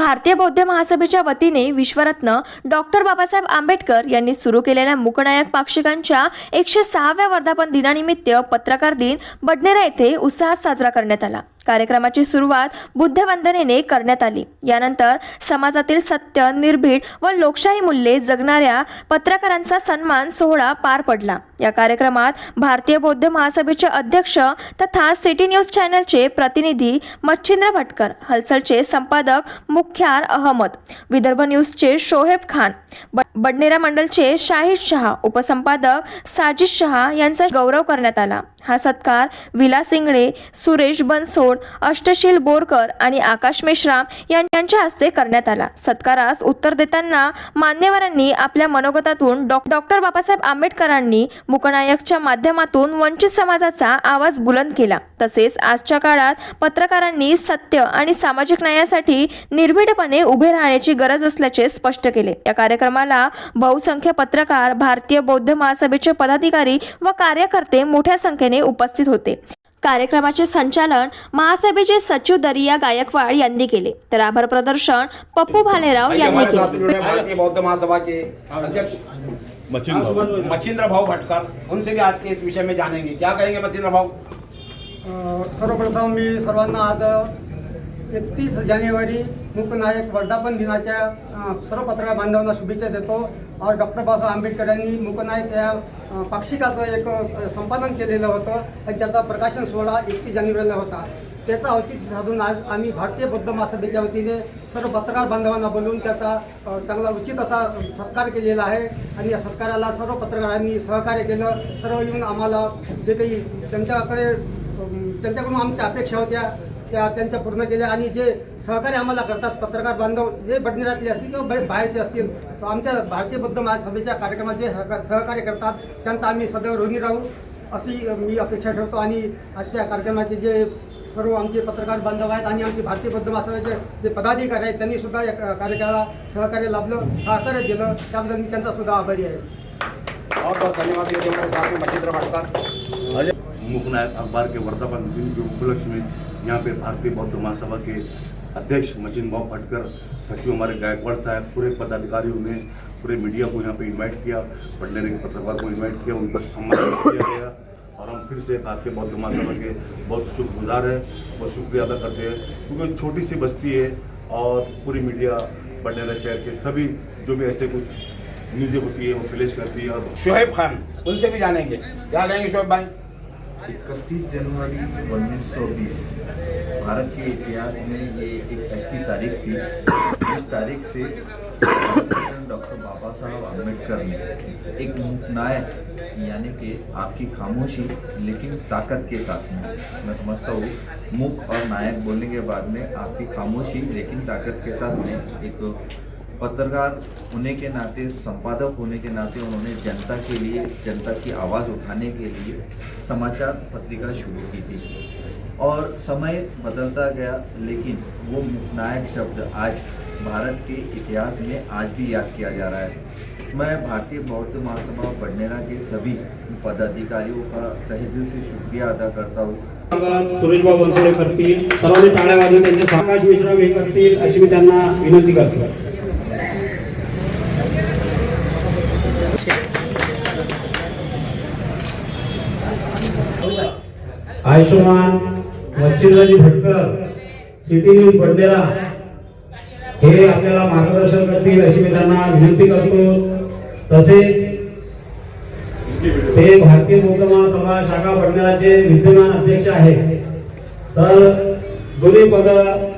भारतीय बौद्ध महासभेच्या वतीने विश्वरत्न डॉक्टर बाबासाहेब आंबेडकर यांनी सुरू केलेल्या मुकनायक पाक्षिकांच्या एकशे सहाव्या वर्धापन दिनानिमित्त पत्रकार दिन बडनेरा येथे उत्साहात साजरा करण्यात आला. कार्यक्रमाची सुरुवात बुद्धवंदनेने करण्यात आली. यानंतर समाजातील सत्य निर्भीड व लोकशाही मूल्ये जगणाऱ्या पत्रकारांचा सन्मान सोहळा पार पडला. या कार्यक्रमात भारतीय बौद्ध महासभेचे अध्यक्ष तथा सिटी न्यूज चॅनलचे प्रतिनिधी मच्छिंद्र भटकर हलचलचे संपादक मुख्यार अहमद विदर्भ न्यूजचे शोहेब खान ब- बडनेरा मंडलचे शाहिद शहा उपसंपादक साजिद शहा यांचा गौरव करण्यात आला. हा सत्कार विलास इंगळे सुरेश बनसोड अष्टशील बोरकर आणि आकाश मेश्राम यांच्या हस्ते करण्यात आला. सत्कारास उत्तर देताना मान्यवरांनी आपल्या मनोगतातून डॉ. डॉक्टर बाबासाहेब आंबेडकरांनी मुकनायकच्या माध्यमातून वंचित समाजाचा आवाज बुलंद केला. तसेच आजच्या काळात पत्रकारांनी सत्य आणि सामाजिक न्यायासाठी निर्भीडपणे उभे राहण्याची गरज असल्याचे स्पष्ट केले. या कार्यक्रमाला बहुसंख्य पत्रकार भारतीय बौद्ध महासभेचे पदाधिकारी व कार्यकर्ते मोठ्या संख्येने उपस्थित होते. कार्यक्रमाचे संचालन महासभेचे सचिव दरिया गायकवाड यांनी केले. तर आभार प्रदर्शन पप्पू भालेराव यांनी केले. बौद्ध महासभा के अध्यक्ष मचिंद्र भाऊ। भटकर उनसे भी आज के इस विषय में जानेंगे। क्या कहेंगे मच्छिंद्र भाऊ? सर्वप्रथम मी सर्वांना आज एकतीस जानेवारी मूकनायक वर्धापन दिनाच्या सर्व पत्रकार बांधवांना शुभेच्छा देतो. और डॉक्टर बाबासाहेब आंबेडकर यांनी मूकनायक या पाक्षिकाचं एक संपादन केलेलं होतं आणि त्याचा प्रकाशन सोहळा एकतीस जानेवारीला होता. त्याचा औचित्य साधून आज आम्ही भारतीय बौद्ध महासभेच्या वतीने सर्व पत्रकार बांधवांना बोलून त्याचा चांगला उचित असा सत्कार केलेला आहे. आणि या सत्काराला सर्व पत्रकारांनी सहकार्य केलं. सर्व येऊन आम्हाला जे काही त्यांच्याकडे त्यांच्याकडून आमच्या अपेक्षा होत्या त्या त्यांच्या पूर्ण केल्या आणि जे सहकार्य आम्हाला करतात पत्रकार बांधव जे बडनेरातले असतील किंवा बाहे- बाहेरचे असतील तर आमच्या भारतीय बौद्ध महासभेच्या कार्यक्रमात जे सहका- सहकार्य करतात त्यांचा आम्ही सदैव ऋणी राहू अशी मी अपेक्षा ठेवतो. आणि आजच्या कार्यक्रमाचे जे सर्व आमचे पत्रकार बांधव आहेत आणि आमचे भारतीय बौद्ध महासभेचे जे पदाधिकारी आहेत त्यांनी सुद्धा या कार्यक्रमाला सहकार्य लाभलं सहकार्य दिलं. त्याबद्दल मी त्यांचा सुद्धा आभारी आहे. बहुत बहुत धन्यवाद ये मुकनायक अखबार के वर्धापन दिन के उपलक्ष्य में यहाँ पे भारतीय बौद्ध महासभा के अध्यक्ष मचिन भाव भटकर, सचिव हमारे गायकवाड़ साहब, पूरे पदाधिकारियों ने, पूरे मीडिया को यहाँ पे इनवाइट किया, पढ़ने के पत्रकार को इनवाइट किया, उनका सम्मान किया गया, और हम फिर से भारतीय बौद्ध महासभा के बहुत शुक्रगुजार हैं, बहुत शुक्रिया अदा करते हैं, क्योंकि छोटी सी बस्ती है और पूरी मीडिया बडनेरा शहर के सभी जो भी ऐसे कुछ न्यूज़ें होती है, वो फ्लैश करती है और शोहेब खान, उनसे भी जानेंगे। क्या कहेंगे शोहेब भाई। इकतीस जनवरी 1920 भारत के इतिहास में ये एक ऐसी तारीख थी इस तारीख से डॉक्टर बाबा साहब आम्बेडकर ने एक नायक, यानी कि आपकी खामोशी, लेकिन ताकत के साथ में, मैं समझता हूँ, मुख और नायक बोलने के बाद में आपकी खामोशी, लेकिन ताकत के साथ में एक पत्रकार होने के नाते, संपादक होने के नाते उन्होंने जनता के लिए, जनता की आवाज़ उठाने के लिए समाचार पत्रिका शुरू की थी। और समय बदलता गया, लेकिन वो नायक शब्द आज भारत के इतिहास में आज भी याद किया जा रहा है। मैं भारतीय बौद्ध महासभा बडनेरा के सभी पदाधिकारियों का तहे दिल से शुक्रिया अदा करता हूँ। सुरेशभाऊ बनसोडे करतील सर्वांनी टाळ्या वाजवून त्यांचे साकाश विश्राम करतील अशी मी त्यांना विनंती करतो। आयुष्यमान मच्छिंद्रजी भटकर सिटी न्यूज बडनेरा हे आपल्याला मार्गदर्शन करतील अशी मी त्यांना विनंती करतो. तसेच ते भारतीय बौद्ध महासभा शाखा बडनेराचे विद्यमान अध्यक्ष आहेत. तर दोन्ही पद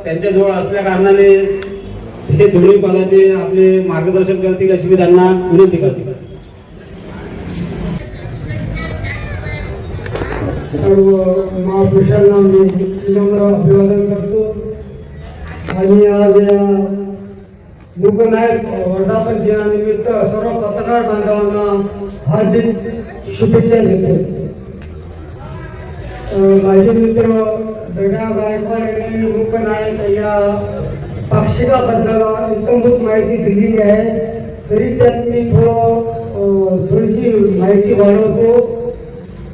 त्यांच्याजवळ असल्या कारणाने हे दोन्ही पदाचे आपले मार्गदर्शन करतील अशी मी त्यांना विनंती करते. सर्व महापुरुषांना मी विनम्र अभिवादन करतो. आणि आज या लोकनायक वर्धापन दिनानिमित्त सर्व पत्रकार बांधवांना हार्दिक शुभेच्छा देतो. माझे मित्र बेटा गायकवाड यांनी लोकनायक या पाक्षिकाबद्दल इतंभूत माहिती दिलेली आहे. तरी त्यात मी थोडं थोडीशी माहिती वाढवतो.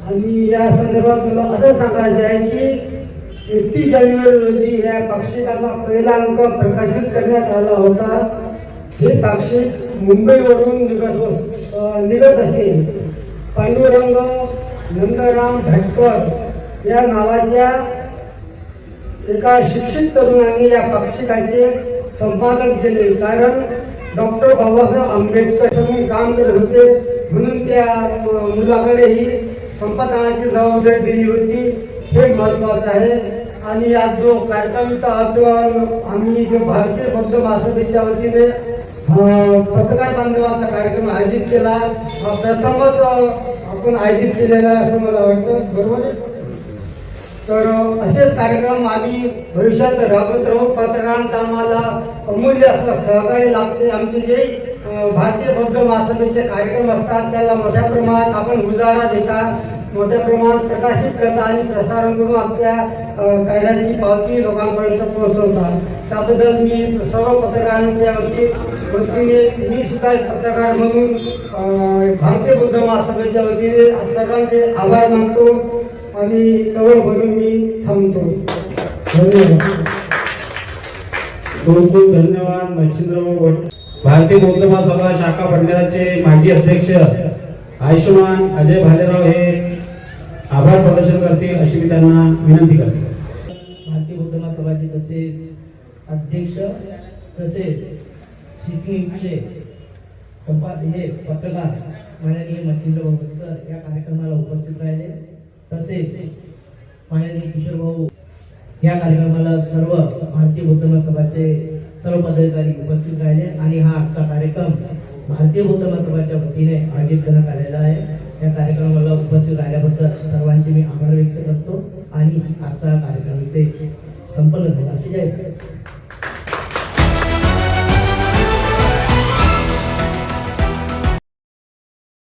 आणि या संदर्भात मला असं सांगायचं आहे की एकतीस जानेवारी रोजी या पाक्षिकाचा पहिला अंक प्रकाशित करण्यात आला होता. हे पाक्षिक मुंबईवरून निघत निघत असे पांडुरंग नंदराम भटकर या नावाच्या एका शिक्षित तरुणाने या पाक्षिकाचे संपादन केले. कारण डॉक्टर बाबासाहेब आंबेडकर काम करत होते. म्हणून त्या मुलाकडेही मुलाकडे ही संपादनाची जबाबदारी दिली होती. हे महत्वाचं आहे. आणि आज जो कार्यक्रम इथं आम्ही जो भारतीय बौद्ध महासभेच्या वतीने पत्रकार बांधवाचा कार्यक्रम आयोजित केला. प्रथमच आपण आयोजित केलेला असं मला वाटतं. बरोबर आहे? तर असेच कार्यक्रम आम्ही भविष्यात राबवत राहू. पत्रकारांचा आम्हाला अमूल्य असं सहकार्य लागते आमचे जे भारतीय बौद्ध महासभेचे कार्यक्रम असतात त्याला मोठ्या प्रमाणात आपण उजाळा देता मोठ्या प्रमाणात प्रकाशित करता आणि प्रसारण करून आमच्या कायद्याची कार्याची पावती लोकांपर्यंत पोहोचवता त्याबद्दल मी सर्व पत्रकारांच्या वती वतीने मी सुद्धा एक पत्रकार म्हणून भारतीय बौद्ध महासभेच्या वतीने सर्वांचे आभार मानतो. आणि एवढं म्हणून मी थांबतो. धन्यवाद. खूप खूप धन्यवाद मच्छिंद्रभाऊ भट. भारतीय बौद्ध महासभा शाखा भंडाराचे माजी अध्यक्ष आयुष्यमान अजय भालेराव हे आभार प्रदर्शन करतील अशी मी त्यांना विनंती करते. भारतीय बौद्ध महासभाचे तसेच अध्यक्ष तसेच सिडनीचे संपाद हे पत्रकार माननीय मच्छिंद्र भाऊ या कार्यक्रमाला उपस्थित राहिले. तसेच माननीय किशोर भाऊ या कार्यक्रमाला सर्व भारतीय बौद्ध महासभाचे सर्व पदाधिकारी उपस्थित राहिले आणि हा आजचा कार्यक्रम भारतीय बौद्ध महासभाच्या वतीने आयोजित करण्यात आलेला आहे. या कार्यक्रमाला उपस्थित राहिल्याबद्दल सर्वांचे मी आभार व्यक्त करतो आणि आजचा कार्यक्रम इथे संपन्न झाला. असे जाहीर